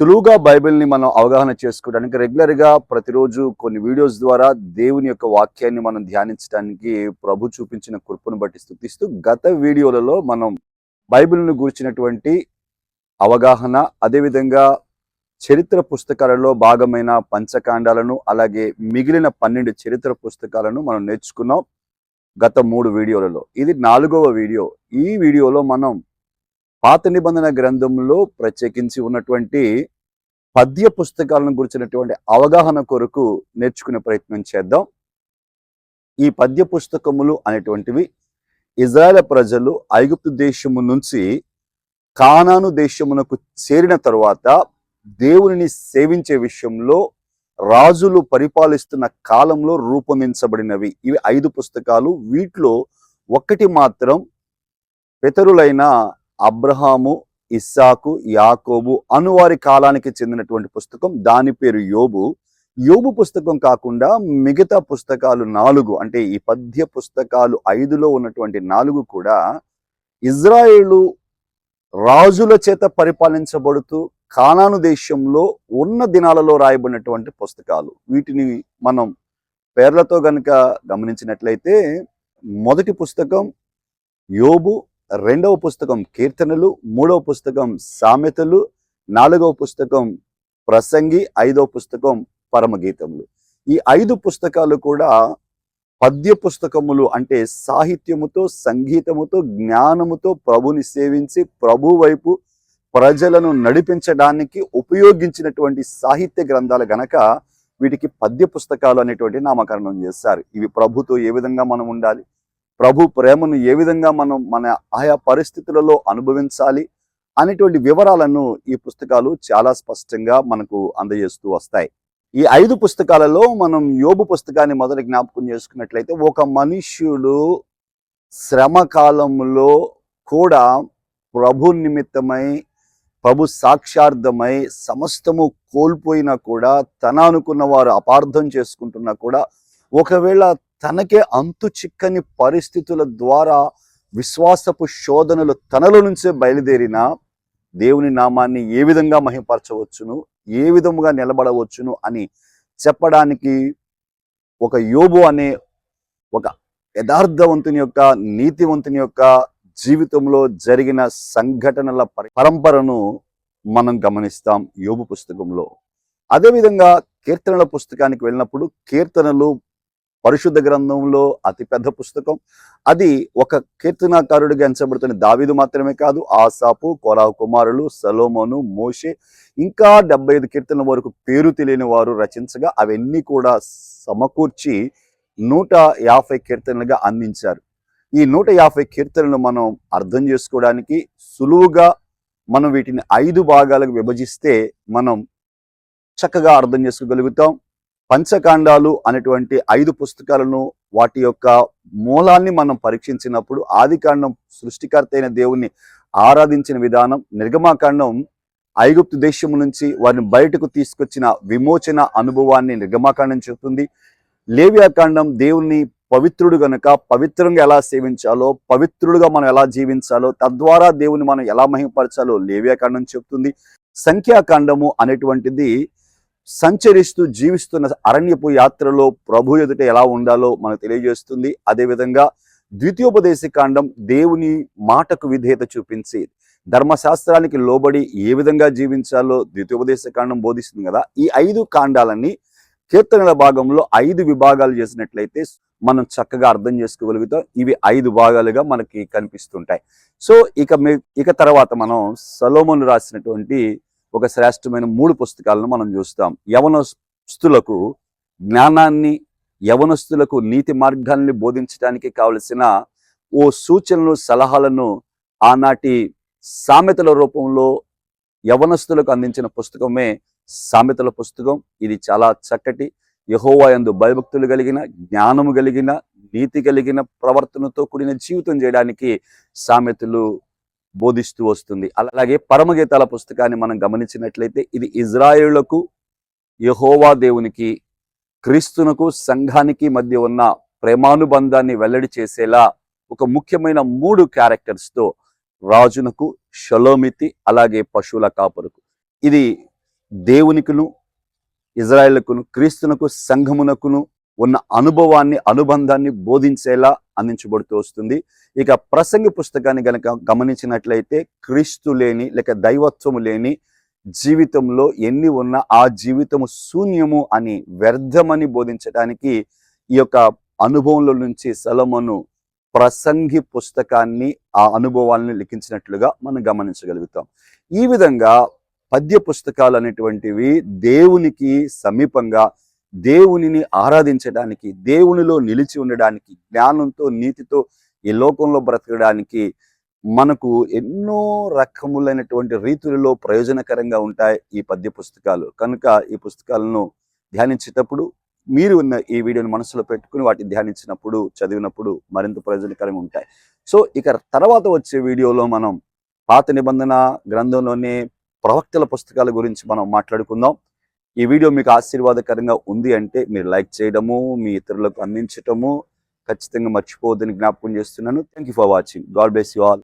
సులువుగా బైబిల్ని మనం అవగాహన చేసుకోవడానికి రెగ్యులర్గా ప్రతిరోజు కొన్ని వీడియోస్ ద్వారా దేవుని యొక్క వాక్యాన్ని మనం ధ్యానించడానికి ప్రభు చూపించిన కృపను బట్టి స్థుతిస్తూ గత వీడియోలలో మనం బైబిల్ను గూర్చినటువంటి అవగాహన అదేవిధంగా చరిత్ర పుస్తకాలలో భాగమైన పంచకాండాలను అలాగే మిగిలిన పన్నెండు చరిత్ర పుస్తకాలను మనం నేర్చుకున్నాం గత మూడు వీడియోలలో. ఇది నాలుగవ వీడియో. ఈ వీడియోలో మనం పాత నిబంధన గ్రంథంలో ప్రత్యేకించి ఉన్నటువంటి పద్య పుస్తకాలను గురించినటువంటి అవగాహన కొరకు నేర్చుకునే ప్రయత్నం చేద్దాం. ఈ పద్య పుస్తకములు అనేటువంటివి ఇజ్రాయెల్ ప్రజలు ఐగుప్తు దేశము నుంచి కానాను దేశమునకు చేరిన తరువాత దేవుని సేవించే విషయంలో రాజులు పరిపాలిస్తున్న కాలంలో రూపొందించబడినవి. ఇవి ఐదు పుస్తకాలు. వీటిలో ఒకటి మాత్రం పితరులైన అబ్రహాము ఇస్సాకు యాకోబు అనువారి కాలానికి చెందినటువంటి పుస్తకం. దాని పేరు యోబు. యోబు పుస్తకం కాకుండా మిగతా పుస్తకాలు నాలుగు అంటే ఈ పద్య పుస్తకాలు ఐదులో ఉన్నటువంటి నాలుగు కూడా ఇజ్రాయేలు రాజుల చేత పరిపాలించబడుతూ కానాను దేశంలో ఉన్న దినాలలో రాయబడినటువంటి పుస్తకాలు. వీటిని మనం పేర్లతో గనుక గమనించినట్లయితే మొదటి పుస్తకం యోబు రెండవ పుస్తకం కీర్తనలు మూడవ పుస్తకం సామెతలు నాలుగవ పుస్తకం ప్రసంగి ఐదవ పుస్తకం పరమగీతములు. ఈ ఐదు పుస్తకాలు కూడా పద్య పుస్తకములు అంటే సాహిత్యముతో సంగీతముతో జ్ఞానముతో ప్రభుని సేవించి ప్రభు వైపు ప్రజలను నడిపించడానికి ఉపయోగించినటువంటి సాహిత్య గ్రంథాలు గనక వీటికి పద్య పుస్తకాలు అనేటువంటి నామకరణం చేస్తారు ఇవి ప్రభుతో ఏ విధంగా మనం ఉండాలి? ప్రభు ప్రేమను ఏ విధంగా మనం మన ఆయా పరిస్థితులలో అనుభవించాలి అనేటువంటి వివరాలను ఈ పుస్తకాలు చాలా స్పష్టంగా మనకు అందజేస్తూ వస్తాయి. ఈ ఐదు పుస్తకాలలో మనం యోబు పుస్తకాన్ని మొదటి జ్ఞాపకం చేసుకున్నట్లయితే ఒక మనుష్యుడు శ్రమ కాలంలో కూడా ప్రభు నిమిత్తమై ప్రభు సాక్షార్థమై సమస్తము కోల్పోయినా కూడా తన అనుకున్న వారు అపార్థం చేసుకుంటున్నా కూడా ఒకవేళ తనకే అంతు చిక్కని పరిస్థితుల ద్వారా విశ్వాసపు శోధనలు తనలో నుంచే బయలుదేరిన దేవుని నామాన్ని ఏ విధంగా మహింపరచవచ్చును ఏ విధముగా నిలబడవచ్చును అని చెప్పడానికి ఒక యోబు అనే ఒక యథార్థవంతుని యొక్క నీతివంతుని యొక్క జీవితంలో జరిగిన సంఘటనల పరంపరను మనం గమనిస్తాం యోబు పుస్తకంలో. అదేవిధంగా కీర్తనల పుస్తకానికి వెళ్ళినప్పుడు కీర్తనలు పరిశుద్ధ గ్రంథంలో అతిపెద్ద పుస్తకం. అది ఒక కీర్తనాకారుడిగా ఎంచబడుతున్న దావీదు మాత్రమే కాదు ఆసాపు కొరావు కుమారులు సలోమోను మోషే ఇంకా డెబ్బై ఐదు కీర్తనల వరకు పేరు తెలియని వారు రచించగా అవన్నీ కూడా సమకూర్చి నూట యాభై కీర్తనలుగా అందించారు. ఈ నూట యాభై కీర్తనలు మనం అర్థం చేసుకోవడానికి సులువుగా మనం వీటిని ఐదు భాగాలకు విభజిస్తే మనం చక్కగా అర్థం చేసుకోగలుగుతాం. పంచకాండాలు అనేటువంటి ఐదు పుస్తకాలను వాటి యొక్క మూలాన్ని మనం పరీక్షించినప్పుడు ఆదికాండం సృష్టికర్త అయిన దేవుణ్ణి ఆరాధించిన విధానం నిర్గమాకాండం ఐగుప్తు దేశం నుంచి వారిని బయటకు తీసుకొచ్చిన విమోచన అనుభవాన్ని నిర్గమాకాండం చెబుతుంది. లేవ్యాకాండం దేవుణ్ణి పవిత్రుడు గనుక పవిత్రంగా ఎలా సేవించాలో పవిత్రుడుగా మనం ఎలా జీవించాలో తద్వారా దేవుని మనం ఎలా మహిమపరచాలో లేవ్యాకాండం చెప్తుంది సంఖ్యాకాండము అనేటువంటిది సంచరిస్తూ జీవిస్తున్న అరణ్యపు యాత్రలో ప్రభు ఎదుట ఎలా ఉండాలో మనకు తెలియజేస్తుంది. అదేవిధంగా ద్వితీయోపదేశ కాండం దేవుని మాటకు విధేయత చూపించి ధర్మశాస్త్రానికి లోబడి ఏ విధంగా జీవించాలో ద్వితీయోపదేశ కాండం బోధిస్తుంది కదా. ఈ ఐదు కాండాలన్నీ కీర్తనల భాగంలో ఐదు విభాగాలు చేసినట్లయితే మనం చక్కగా అర్థం చేసుకోగలుగుతాం. ఇవి ఐదు భాగాలుగా మనకి కనిపిస్తుంటాయి. సో ఇక ఇక తర్వాత మనం సలోమను రాసినటువంటి ఒక శ్రేష్టమైన మూడు పుస్తకాలను మనం చూస్తాం. యవనస్తులకు జ్ఞానాన్ని యవనస్తులకు నీతి మార్గాల్ని బోధించడానికి కావలసిన ఓ సూచనలు సలహాలను ఆనాటి సామెతల రూపంలో యవనస్తులకు అందించిన పుస్తకమే సామెతల పుస్తకం. ఇది చాలా చక్కటి యహోవాయందు భయభక్తులు కలిగిన జ్ఞానము కలిగిన నీతి కలిగిన ప్రవర్తనతో కూడిన జీవితం చేయడానికి సామెతలు బోధిస్తూ వస్తుంది. అలాగే పరమగీతాల పుస్తకాన్ని మనం గమనించినట్లయితే ఇది ఇజ్రాయేళ్ళకు యహోవా దేవునికి క్రీస్తునకు సంఘానికి మధ్య ఉన్న ప్రేమానుబంధాన్ని వెల్లడి చేసేలా ఒక ముఖ్యమైన మూడు క్యారెక్టర్స్తో రాజునకు షలోమితి అలాగే పశువుల కాపరుకు. ఇది దేవునికును ఇజ్రాయేళ్ళకును క్రీస్తునకు సంఘమునకును ఉన్న అనుభవాన్ని అనుబంధాన్ని బోధించేలా అందించబడుతూ వస్తుంది. ఇక ప్రసంగి పుస్తకాన్ని గనక గమనించినట్లయితే క్రీస్తు లేని లేక దైవత్వము లేని జీవితంలో ఎన్ని ఉన్నా ఆ జీవితము శూన్యము అని వ్యర్థమని బోధించడానికి ఈ యొక్క అనుభవంలో నుంచి సలమను ప్రసంగి పుస్తకాన్ని ఆ అనుభవాలను లిఖించినట్లుగా మనం గమనించగలుగుతాం. ఈ విధంగా పద్య పుస్తకాలు అనేటువంటివి దేవునికి సమీపంగా దేవునిని ఆరాధించడానికి దేవునిలో నిలిచి ఉండడానికి జ్ఞానంతో నీతితో ఈ లోకంలో బ్రతకడానికి మనకు ఎన్నో రకములైనటువంటి రీతులలో ప్రయోజనకరంగా ఉంటాయి ఈ పద్య పుస్తకాలు. కనుక ఈ పుస్తకాలను ధ్యానించేటప్పుడు మీరు ఉన్న ఈ వీడియోని మనసులో పెట్టుకుని వాటిని ధ్యానించినప్పుడు చదివినప్పుడు మరింత ప్రయోజనకరంగా ఉంటాయి. సో ఇక తర్వాత వచ్చే వీడియోలో మనం పాత నిబంధన గ్రంథంలోని ప్రవక్తల పుస్తకాల గురించి మనం మాట్లాడుకుందాం. ఈ వీడియో మీకు ఆశీర్వాదకరంగా ఉంది అంటే మీరు లైక్ చేయడము మీ ఇతరులకు అందించటము ఖచ్చితంగా మర్చిపోవద్దని జ్ఞాపకం చేస్తున్నాను. Thank you for watching God bless you all